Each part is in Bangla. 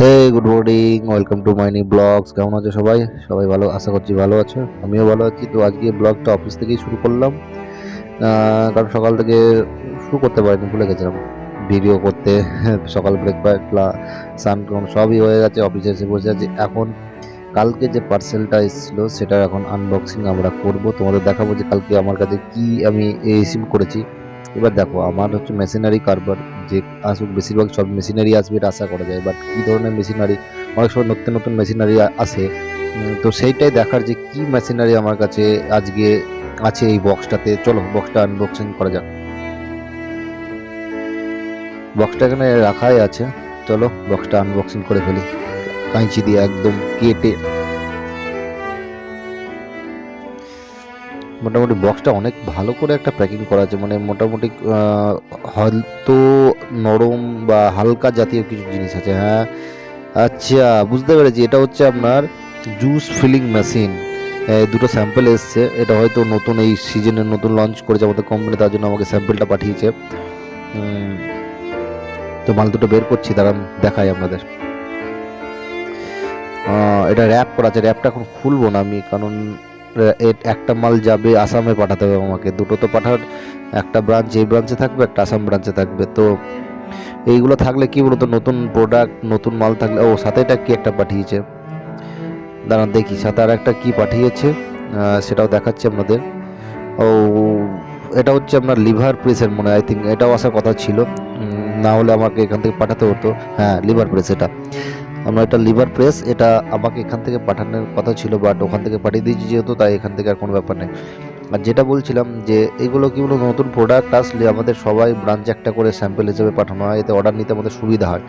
Hey good morning welcome to my new vlogs কেমন আছো সবাই? সবাই ভালো, আশা করছি ভালো আছো। আমিও ভালো আছি। তো আজকে ব্লগটা অফিস থেকেই শুরু করলাম। কারণ সকাল থেকে শুরু করতে পারিনি, ভুলে গেছিলাম। ভিডিও করতে, সকাল ব্রেকফাস্ট স্নান সবই হয়ে গেছে অফিসে এসে বসে আছি। এখন কালকে যে পার্সেলটা এসেছিল সেটা এখন আনবক্সিং আমরা করব। তোমাদের দেখাবো যে কালকে আমার কাছে কি আমি রিসিভ করেছি। এবার দেখো, আমার হচ্ছে মেশিনারি কারবার, যে আসুক বেশিরভাগ সব মেশিনারি আসবে এটা আশা করা যায়। বাট কী ধরনের মেশিনারি অনেক সময় নতুন নতুন মেশিনারি আসে। তো সেইটাই দেখার যে কি মেশিনারি আমার কাছে আজকে আছে এই বক্সটাতে চলো বক্সটা আনবক্সিং করা যাক। বক্সটা এখানে রাখাই আছে। চলো বক্সটা আনবক্সিং করে ফেলি। কাঁচি দিয়ে একদম কেটে মোটামুটি বক্সটা অনেক ভালো করে একটা প্যাকিং করা আছে। মানে মোটামুটি হয়তো নরম বা হালকা জাতীয় কিছু জিনিস আছে। হ্যাঁ আচ্ছা বুঝতে পেরেছি। এটা হচ্ছে আপনার জুস ফিলিং মেশিন দুটো স্যাম্পেল এসছে। এটা হয়তো নতুন এই সিজনে নতুন লঞ্চ করেছে আমাদের কোম্পানি তার জন্য আমাকে স্যাম্পেলটা পাঠিয়েছে। তো মাল দুটো বের করছি, দাঁড়ান, দেখাই আপনাদের। এটা র্যাপ করা আছে। র্যাপটা এখন খুলবো না আমি, কারণ একটা মাল যাবে আসামে পাঠাতে হবে আমাকে। দুটো তো পাঠার একটা ব্রাঞ্চ এই ব্রাঞ্চে থাকবে, একটা আসাম ব্রাঞ্চে থাকবে। তো এইগুলো থাকলে কি বলতো, নতুন প্রোডাক্ট নতুন মাল থাকলে, ও, সাথে এটা কি একটা পাঠিয়েছে? দাঁড়ান, দেখি, সাথে আর একটা কি পাঠিয়েছে? সেটাও দেখাচ্ছি আপনাদের। ও, এটা হচ্ছে আপনার লিভার প্রেসের মনে আই থিঙ্ক এটাও আসার কথা ছিল। না হলে আমাকে এখান থেকে পাঠাতে হতো। হ্যাঁ লিভার প্রেস এটা। আমরা এটা লিভার প্রেস এটা আমাকে এখান থেকে পাঠানোর কথা ছিল বাট ওখান থেকে পাঠিয়ে দিয়েছি যেহেতু, তাই এখান থেকে আর কোনো ব্যাপার নেই। আর যেটা বলছিলাম যে, এগুলো কি বলো নতুন প্রোডাক্ট আসলে আমাদের সবাই ব্রাঞ্চ একটা করে স্যাম্পেল হিসেবে পাঠানো হয়, এতে অর্ডার নিতে আমাদের সুবিধা হয়।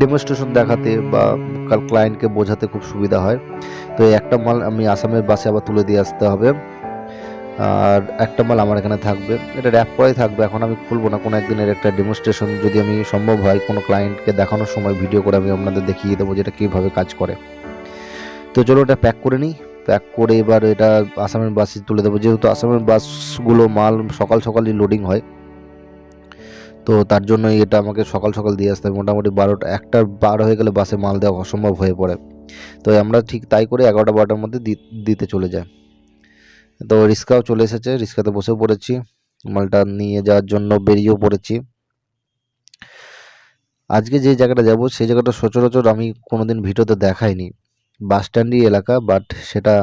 ডেমনস্ট্রেশন দেখাতে বা ক্লায়েন্টকে বোঝাতে খুব সুবিধা হয়। তো একটা মাল আমি আসামের বাসে আবার তুলে দিয়ে আসতে হবে। আর একটা মাল আমার এখানে থাকবে। এটা র্যাপ করাই থাকবে। এখন আমি খুলবো না। কোনো একদিনের একটা ডেমনস্ট্রেশন যদি আমি সম্ভব হয়, কোনো ক্লায়েন্টকে দেখানোর সময় ভিডিও করে আমি আপনাদের দেখিয়ে দেবো যেটা কীভাবে কাজ করে। তো চলো এটা প্যাক করে নিই। প্যাক করে এবার এটা আসামের বাসে তুলে দেবো। যেহেতু আসামের বাসগুলো মাল সকাল সকালই লোডিং হয়, তো তার জন্যই এটা আমাকে সকাল সকাল দিয়ে আসতে হবে। মোটামুটি বারোটা, একটা বার হয়ে গেলে বাসে মাল দেওয়া অসম্ভব হয়ে পড়ে। তো আমরা ঠিক তাই করে এগারোটা, বারোটার মধ্যে দিতে চলে যায় তো রিক্সাও চলে এসেছে রিক্সাতে বসেও পড়েছি, মালটা নিয়ে যাওয়ার জন্য বেরিয়েও পড়েছি। আজকে যে জায়গাটা যাব, সেই জায়গাটা সচরাচর আমি কোনোদিন ভিডিওতে দেখাইনি। বাস স্ট্যান্ডই এলাকা, বাট সেটা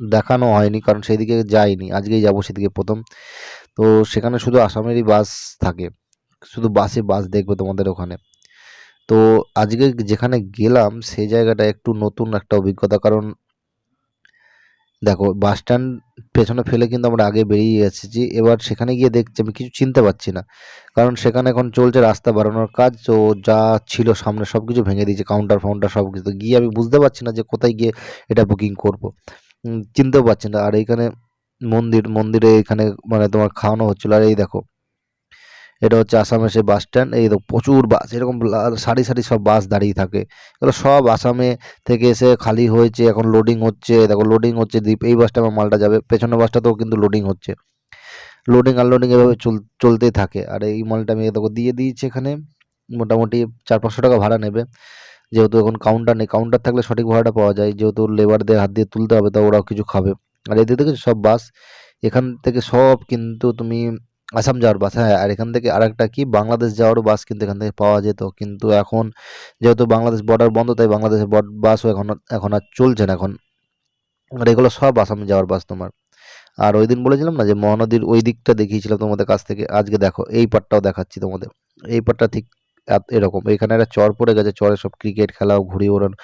দেখানো হয়নি, কারণ সেদিকে যাইনি, আজকেই যাব সেদিকে প্রথম। তো সেখানে শুধু আসামেরই বাস থাকে, শুধু বাসে বাস দেখবে তোমাদের ওখানে। তো আজকে যেখানে গেলাম সেই জায়গাটা একটু নতুন একটা অভিজ্ঞতা, কারণ দেখো বাস স্ট্যান্ড পেছনে ফেলে কিন্তু আমরা আগে বেরিয়ে এসেছি। এবার সেখানে গিয়ে দেখছি আমি কিছু চিনতে পারছি না। কারণ সেখানে এখন চলছে রাস্তা বাড়ানোর কাজ, তো যা ছিল সামনে সব কিছু ভেঙে দিয়েছে কাউন্টার ফাউন্টার সব কিছু তো গিয়ে আমি বুঝতে পারছি না যে কোথায় গিয়ে এটা বুকিং করব। চিনতেও পারছি না। আর এইখানে মন্দির, মন্দিরে এখানে মানে তোমার খাওয়ানো হচ্ছিল। আর এই দেখো এটা হচ্ছে আসামের সেই বাস স্ট্যান্ড এই প্রচুর বাস এরকম সারি সারি সব বাস দাঁড়িয়ে থাকে। এগুলো সব আসামে থেকে এসে খালি হয়েছে, এখন লোডিং হচ্ছে, দেখো লোডিং হচ্ছে, দ্বীপ, এই বাসটা আমার মালটা যাবে, পেছনের বাসটাতেও কিন্তু লোডিং হচ্ছে। লোডিং আনলোডিং এভাবে চল, চলতেই থাকে, আর এই মালটা আমি দেখো দিয়ে দিয়েছি এখানে, মোটামুটি চার পাঁচশো টাকা ভাড়া নেবে। যেহেতু এখন কাউন্টার নেই কাউন্টার থাকলে সঠিক ভাড়াটা পাওয়া যায়, যেহেতু লেবারদের হাত দিয়ে তুলতে হবে, তা ওরাও কিছু খাবে। আর এদিকে সব বাস এখান থেকে সব কিন্তু তুমি আসাম যাওয়ার বাস হ্যাঁ আর এখান থেকে আরেকটা কি? বাংলাদেশ যাওয়ারও বাস কিন্তু এখান থেকে পাওয়া যেত। কিন্তু এখন যেহেতু বাংলাদেশ বর্ডার বন্ধ, তাই বাংলাদেশের বাসও এখন এখন আর চলছে না এখন। আর এগুলো সব আসামে যাওয়ার বাস তোমার। আর ওই দিন বলেছিলাম না যে মহানদীর ওই দিকটা দেখিয়েছিলাম তোমাদের কাছ থেকে? আজকে দেখো, এই পার্টটাও দেখাচ্ছি তোমাদের। এই পাটটা ঠিক এরকম। এখানে একটা চর পড়ে গেছে, চরে সব ক্রিকেট খেলা, ঘুড়ি ওড়ানো।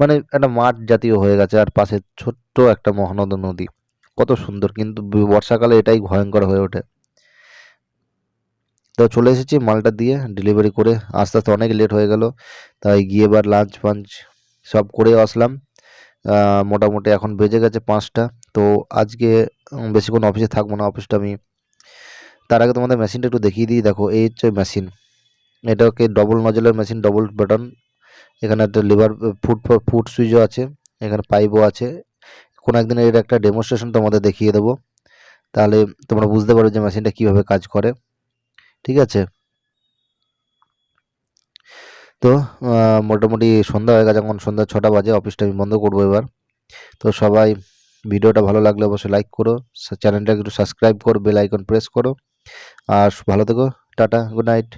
মানে একটা মাঠ জাতীয় হয়ে গেছে, আর পাশে ছোট্ট একটা মহানদ নদী। কত সুন্দর, কিন্তু বর্ষাকালে এটাই ভয়ঙ্কর হয়ে ওঠে। তো চলে এসেছি মালটা দিয়ে ডেলিভারি করে। আস্তে আস্তে অনেক লেট হয়ে গেল। তাই গিয়ে এবার লাঞ্চ ফাঞ্চ সব করে আসলাম। মোটামুটি এখন বেজে গেছে পাঁচটা। তো আজকে বেশিক্ষণ অফিসে থাকব না। অফিসটা আমি তার আগে তোমাদের মেশিনটা একটু দেখিয়ে দিই। দেখো, এই হচ্ছে মেশিন এটাকে ডবল নজলের মেশিন ডবল বাটন এখানে একটা লিভার ফুট ফুট সুইচও আছে। এখানে পাইপও আছে। কোনো একদিন এর একটা ডেমনস্ট্রেশন তোমাদের দেখিয়ে দেবো। তাহলে তোমরা বুঝতে পারো যে মেশিনটা কীভাবে কাজ করে। ঠিক আছে? তো মোটামুটি সন্ধ্যা হয়ে গেছে, এখন সন্ধ্যা ছটা বাজে অফিসটা আমি বন্ধ করব এবার। তো সবাই ভিডিওটা ভালো লাগলে অবশ্যই লাইক করো চ্যানেলটা একটু সাবস্ক্রাইব করো বেল আইকন প্রেস করো। আর ভালো থেকো, টাটা গুড নাইট